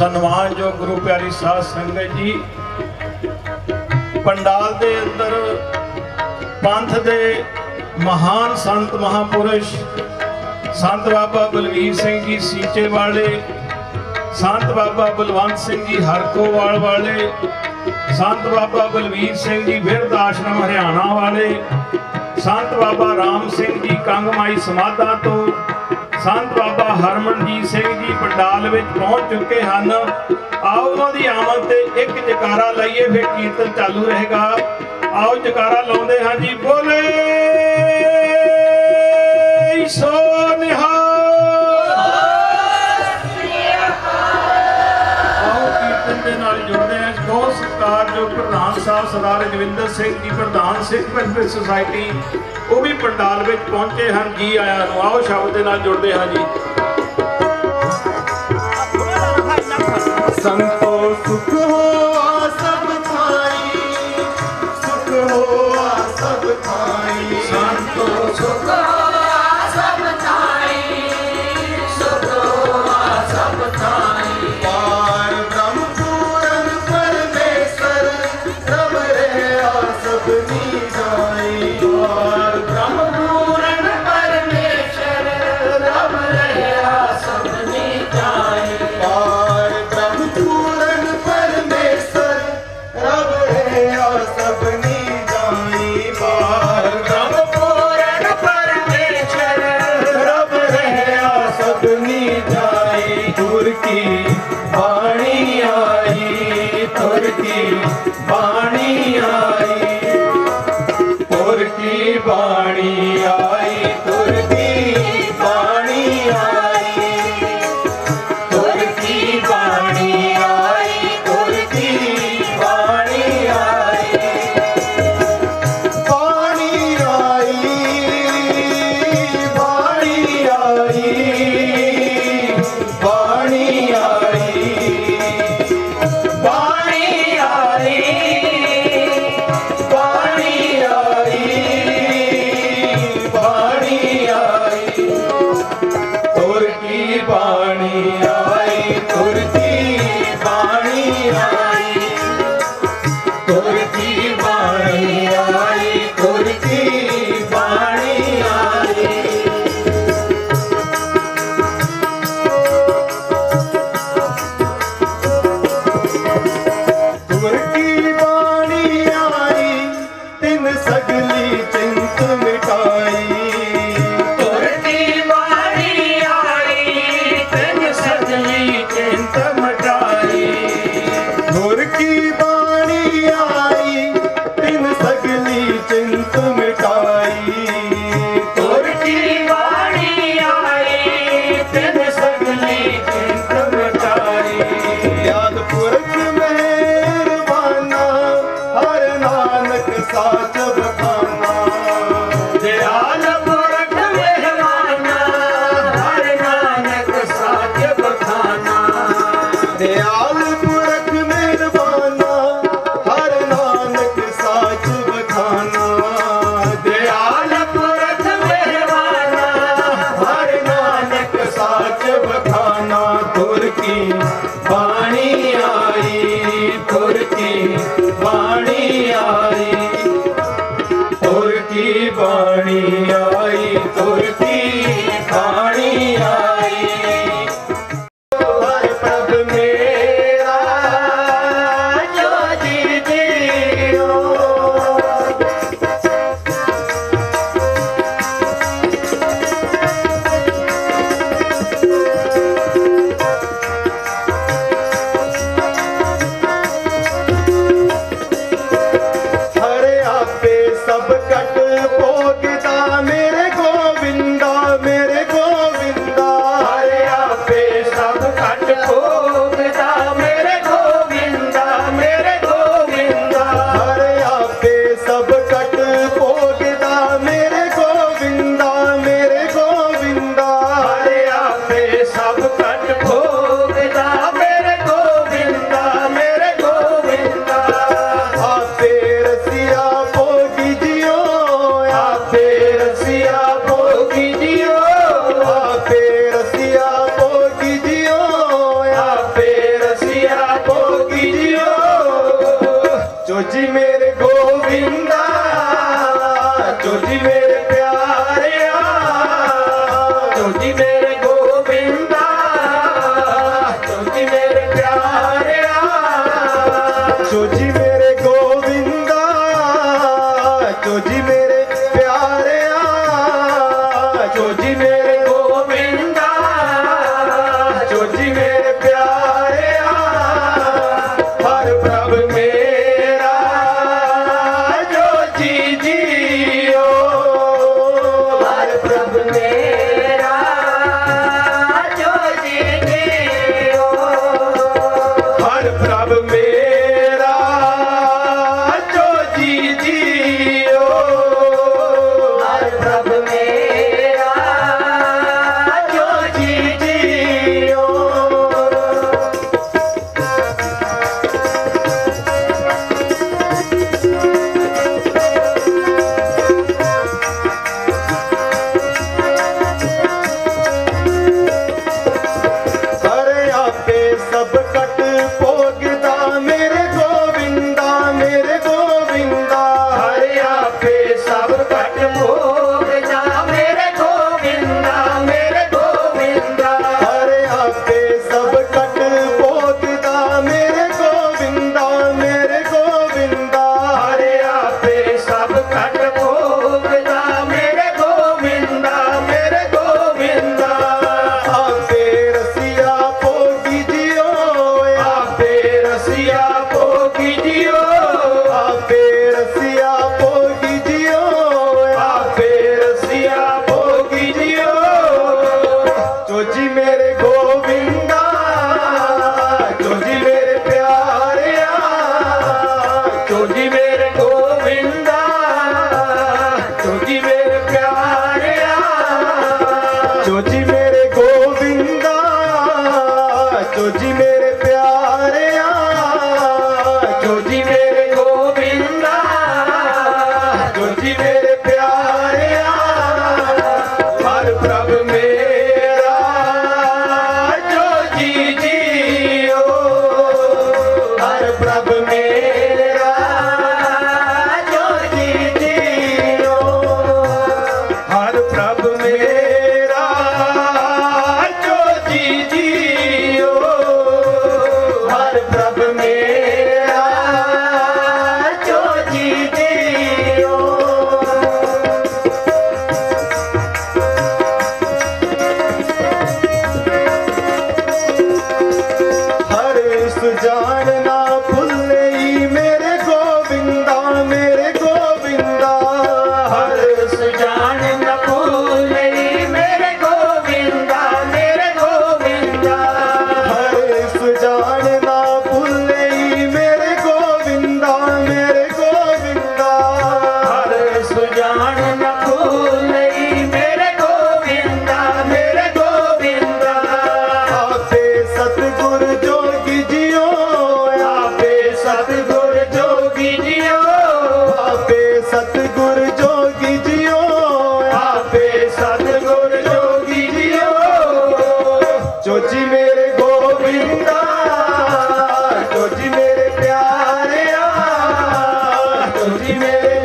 ਸਨਮਾਨਯੋਗ ਗੁਰੂ ਪਿਆਰੀ ਸਾਧ ਸੰਗਤ ਜੀ ਪੰਡਾਲ ਦੇ ਅੰਦਰ ਪੰਥ ਦੇ ਮਹਾਨ ਸੰਤ ਮਹਾਪੁਰਸ਼ ਸੰਤ ਬਾਬਾ ਬਲਵੀਰ ਸਿੰਘ ਜੀ ਸੀਚੇ ਵਾਲੇ, ਸੰਤ ਬਾਬਾ ਬਲਵੰਤ ਸਿੰਘ ਜੀ ਹਰਕੋਵਾਲ ਵਾਲੇ, ਸੰਤ ਬਾਬਾ ਬਲਵੀਰ ਸਿੰਘ ਜੀ ਬਿਰਧ ਆਸ਼ਰਮ ਹਰਿਆਣਾ ਵਾਲੇ, ਸੰਤ ਬਾਬਾ ਰਾਮ ਸਿੰਘ ਜੀ ਕੰਗਮਾਈ ਸਮਾਧਾਂ ਤੋਂ ਸੰਤ ਬਾਬਾ ਹਰਮਨਜੀਤ ਸਿੰਘ ਜੀ ਪੰਡਾਲ ਵਿੱਚ ਪਹੁੰਚ ਚੁੱਕੇ ਹਨ। ਆਓ ਉਹਨਾਂ ਦੀ ਆਮਦ ਤੇ ਇੱਕ ਜਕਾਰਾ ਲਾਈਏ, ਫਿਰ ਕੀਰਤਨ ਚਾਲੂ ਰਹੇਗਾ। ਆਓ ਜਕਾਰਾ ਲਾਉਂਦੇ ਹਾਂ ਜੀ, ਬੋਲੇ ਸੋ ਸਾਹਿਬ ਸਰਦਾਰ ਰਜਵਿੰਦਰ ਸਿੰਘ ਜੀ, ਪ੍ਰਧਾਨ ਸਿੱਖ ਵੈਲਫੇਅਰ ਸੁਸਾਇਟੀ, ਉਹ ਵੀ ਪੰਡਾਲ ਵਿੱਚ ਪਹੁੰਚੇ ਹਨ। ਜੀ ਆਇਆਂ ਨੂੰ ਆਓ, ਸ਼ਬਦ ਦੇ ਨਾਲ ਜੁੜਦੇ ਹਾਂ ਜੀ। ਸੰਤੋ ਸੁਖ ਹੋਆ ਜੋ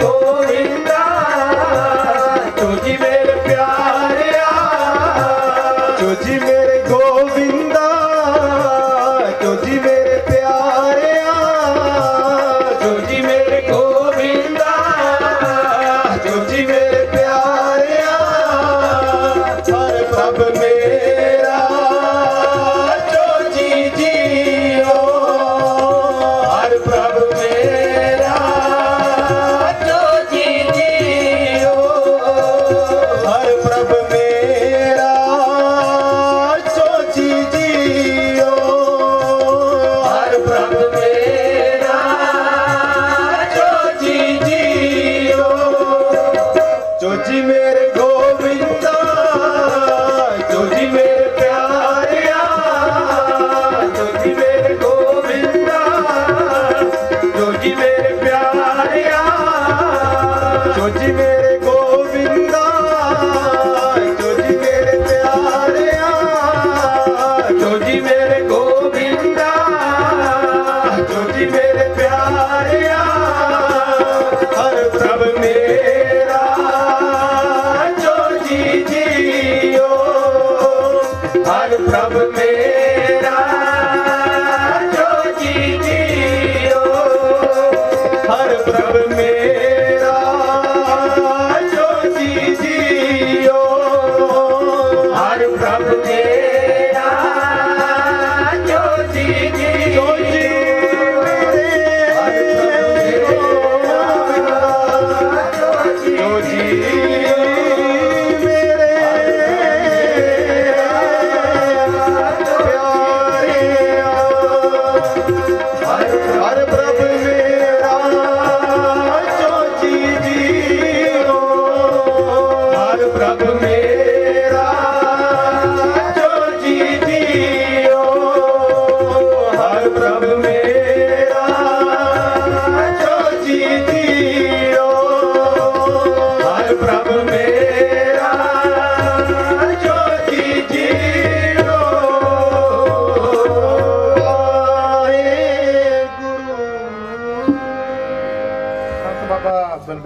गोविंद Hadi.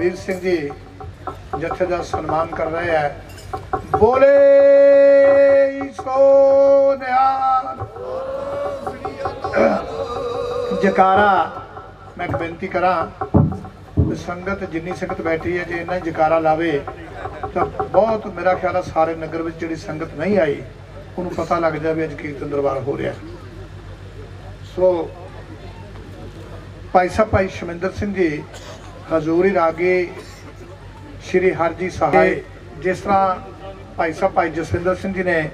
ਬਾਬਾ ਸਿੰਘ ਜੀ, ਜਥੇ ਦਾ ਸਨਮਾਨ ਕਰ ਰਹੇ ਹੈ ਬੋਲੇ ਸੋ ਨਿਹਾਲ। ਜਕਾਰਾ, ਮੈਂ ਇੱਕ ਬੇਨਤੀ ਕਰਾਂ ਸੰਗਤ ਜਿੰਨੀ ਸੰਗਤ ਬੈਠੀ ਹੈ, ਜੇ ਇਹਨਾਂ ਜਕਾਰਾ ਲਾਵੇ, ਤਾਂ ਬਹੁਤ ਮੇਰਾ ਖਿਆਲ ਹੈ ਸਾਰੇ ਨਗਰ ਵਿੱਚ ਜਿਹੜੀ ਸੰਗਤ ਨਹੀਂ ਆਈ, ਉਹਨੂੰ ਪਤਾ ਲੱਗ ਜਾਵੇ ਅੱਜ ਕੀਰਤਨ ਦਰਬਾਰ ਹੋ ਰਿਹਾ। ਸੋ ਭਾਈ ਸਾਹਿਬ, ਭਾਈ ਸ਼ਮਿੰਦਰ ਸਿੰਘ ਜੀ ਹਜ਼ੂਰੀ ਰਾਗੇ ਸ਼੍ਰੀ ਹਰਜੀ ਸਾਹਿਬ ਜਿਸ ਤਰ੍ਹਾਂ ਭਾਈ ਸਾਹਿਬ ਭਾਈ ਜਸਵਿੰਦਰ ਸਿੰਘ ਜੀ ਨੇ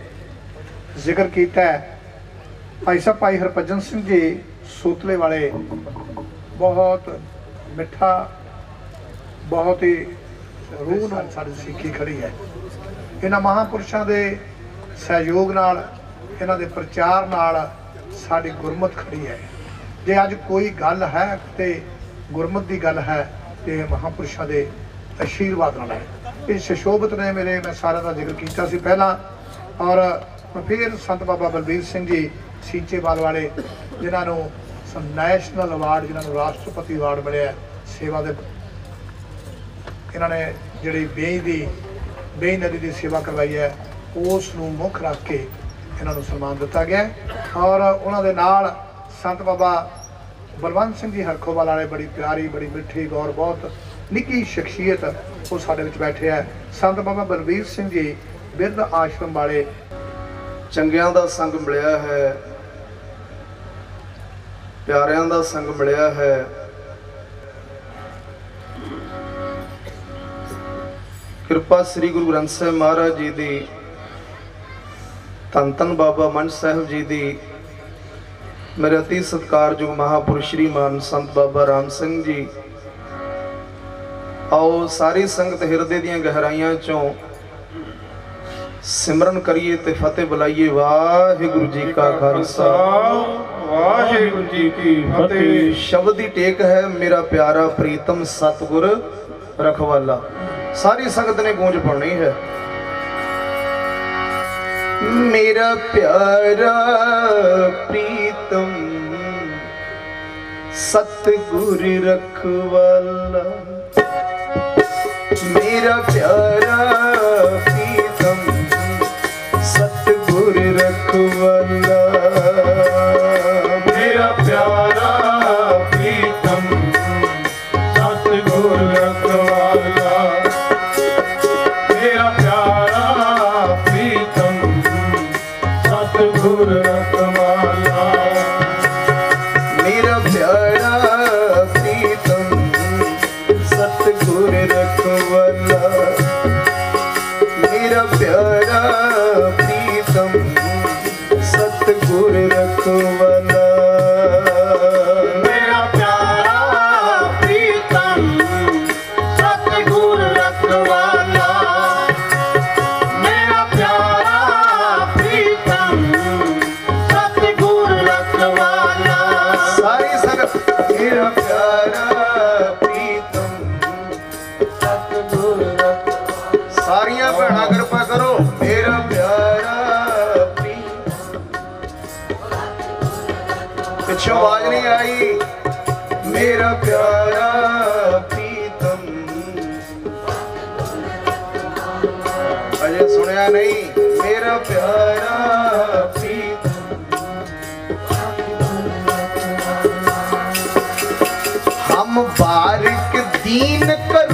ਜ਼ਿਕਰ ਕੀਤਾ ਹੈ, ਭਾਈ ਸਾਹਿਬ ਭਾਈ ਹਰਭਜਨ ਸਿੰਘ ਜੀ ਸੂਤਲੇ ਵਾਲੇ ਬਹੁਤ ਮਿੱਠਾ, ਬਹੁਤ ਹੀ ਰੂਹ ਨਾਲ ਸਾਡੀ ਸਿੱਖੀ ਖੜੀ ਹੈ। ਇਹਨਾਂ ਮਹਾਪੁਰਸ਼ਾਂ ਦੇ ਸਹਿਯੋਗ ਨਾਲ, ਇਹਨਾਂ ਦੇ ਪ੍ਰਚਾਰ ਨਾਲ ਸਾਡੀ ਗੁਰਮਤ ਖੜੀ ਹੈ। ਜੇ ਅੱਜ ਕੋਈ ਗੱਲ ਹੈ ਤੇ ਗੁਰਮਤ ਦੀ ਗੱਲ ਹੈ ਤੇ ਇਹ ਮਹਾਪੁਰਸ਼ਾਂ ਦੇ ਅਸ਼ੀਰਵਾਦ ਨਾਲ ਹੈ। ਇਹ ਸ਼ਸ਼ੋਭਤ ਨੇ ਮੇਰੇ, ਮੈਂ ਸਾਰਿਆਂ ਦਾ ਜ਼ਿਕਰ ਕੀਤਾ ਸੀ ਪਹਿਲਾਂ। ਔਰ ਫਿਰ ਸੰਤ ਬਾਬਾ ਬਲਬੀਰ ਸਿੰਘ ਜੀ ਸੀਚੇਵਾਲ ਵਾਲੇ, ਜਿਨ੍ਹਾਂ ਨੂੰ ਨੈਸ਼ਨਲ ਅਵਾਰਡ, ਜਿਨ੍ਹਾਂ ਨੂੰ ਰਾਸ਼ਟਰਪਤੀ ਅਵਾਰਡ ਮਿਲਿਆ, ਸੇਵਾ ਦੇ ਇਹਨਾਂ ਨੇ ਜਿਹੜੀ ਬੇਈ ਦੀ, ਬੇਈ ਨਦੀ ਦੀ ਸੇਵਾ ਕਰਵਾਈ ਹੈ, ਉਸ ਨੂੰ ਮੁੱਖ ਰੱਖ ਕੇ ਇਹਨਾਂ ਨੂੰ ਸਨਮਾਨ ਦਿੱਤਾ ਗਿਆ। ਔਰ ਉਹਨਾਂ ਦੇ ਨਾਲ ਸੰਤ ਬਾਬਾ ਬਲਵੰਤ ਸਿੰਘ ਜੀ ਹਰਖੋਵਾਲ ਵਾਲੇ ਬੜੀ ਪਿਆਰੀ, ਬੜੀ ਮਿੱਠੀ, ਗੌਰ ਬਹੁਤ ਨਿੱਕੀ ਸ਼ਖਸੀਅਤ ਉਹ ਸਾਡੇ ਵਿੱਚ ਬੈਠੇ ਹੈ ਸੰਤ ਬਾਬਾ ਬਲਵੀਰ ਸਿੰਘ ਜੀ ਬਿਰਧ ਆਸ਼ਰਮ ਵਾਲੇ। ਚੰਗਿਆਂ ਦਾ ਸੰਗ ਮਿਲਿਆ ਹੈ, ਪਿਆਰਿਆਂ ਦਾ ਸੰਗ ਮਿਲਿਆ ਹੈ। ਕਿਰਪਾ ਸ੍ਰੀ ਗੁਰੂ ਗ੍ਰੰਥ ਸਾਹਿਬ ਮਹਾਰਾਜ ਜੀ ਦੀ, ਧੰਨ ਧੰਨ ਬਾਬਾ ਮਨ ਸਾਹਿਬ ਜੀ ਦੀ ਮੇਰੇ ਅਤੀ ਸਤਿਕਾਰਯੋਗ ਮਹਾਪੁਰਸ਼ ਸ਼੍ਰੀਮਾਨ ਸੰਤ ਬਾਬਾ ਰਾਮ ਸਿੰਘ ਜੀ। ਆਓ ਸਾਰੀ ਸੰਗਤ ਹਿਰਦੇ ਦੀਆਂ ਗਹਿਰਾਈਆਂ ਚੋਂ ਸਿਮਰਨ ਕਰੀਏ ਤੇ ਫਤਿਹ ਬੁਲਾਈਏ। ਵਾਹਿਗੁਰੂ ਜੀ ਕਾ ਖਾਲਸਾ। ਵਾਹਿਗੁਰੂ ਜੀ ਕੀ ਫਤਿਹ। ਸ਼ਬਦ ਦੀ ਟੇਕ ਹੈ ਮੇਰਾ ਪਿਆਰਾ ਪ੍ਰੀਤਮ ਸਤਗੁਰ ਰਖਵਾਲਾ। ਸਾਰੀ ਸੰਗਤ ਨੇ ਗੂੰਜ ਪਾਉਣੀ ਹੈ। ਮੇਰਾ ਪਿਆਰਾ ਪ੍ਰੀਤਮ ਸਤਿਗੁਰ ਰਖਵਾਲਾ। ਮੇਰਾ ਪਿਆਰਾ ਪ੍ਰੀਤਮ ਸਤਗੁਰ ਰਖਵਾਲਾ। Yeah. दीन कर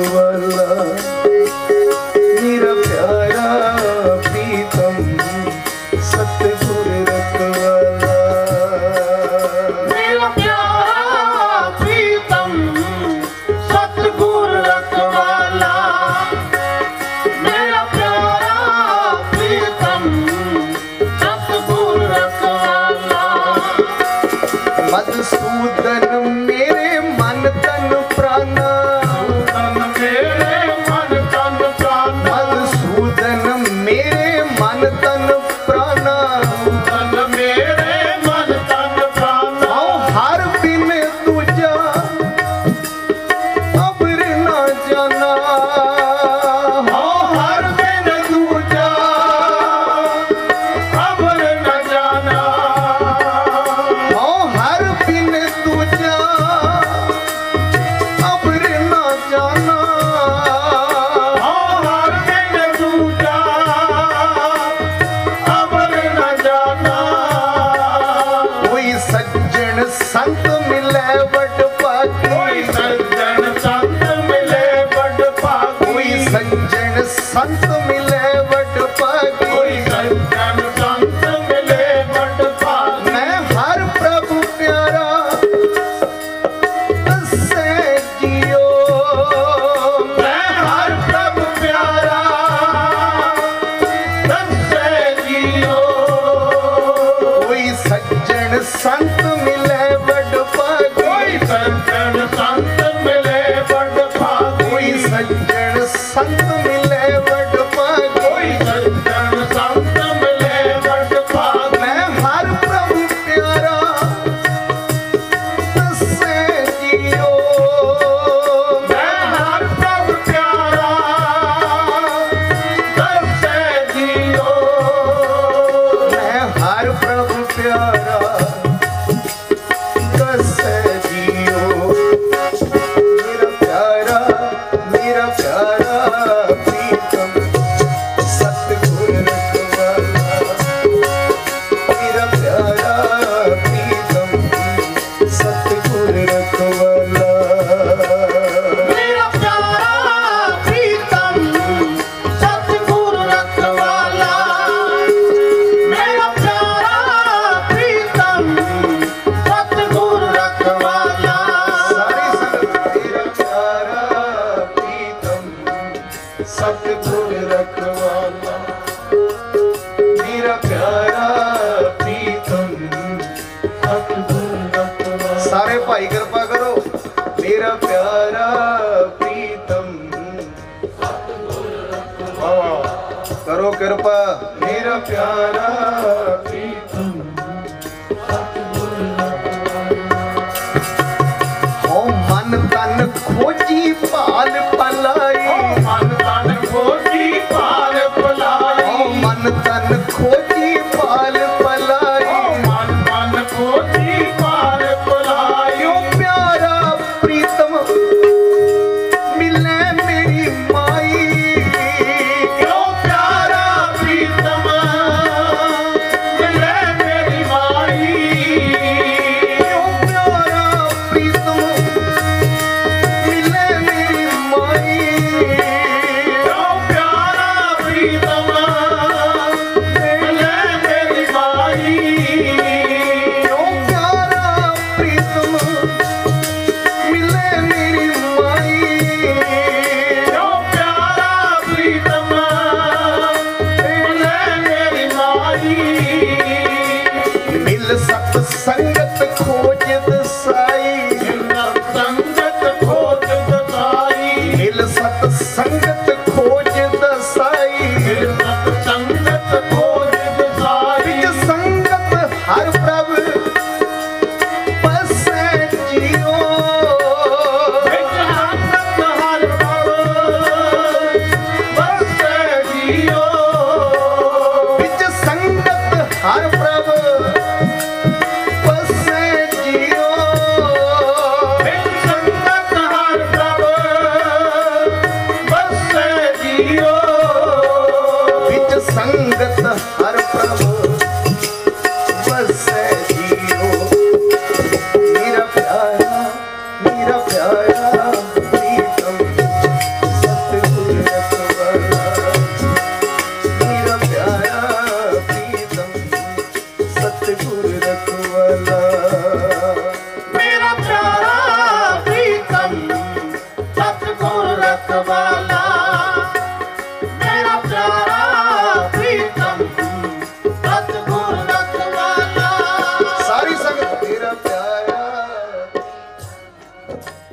ਰਖਵਾਲਾ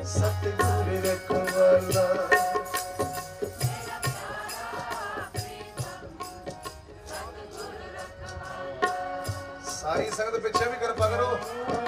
ਸਤਿਗੁਰ ਰਖਵਾਲਾ ਸਾਰੀ ਸੰਗਤ ਪਿੱਛੇ ਵੀ ਕਿਰਪਾ ਕਰੋ।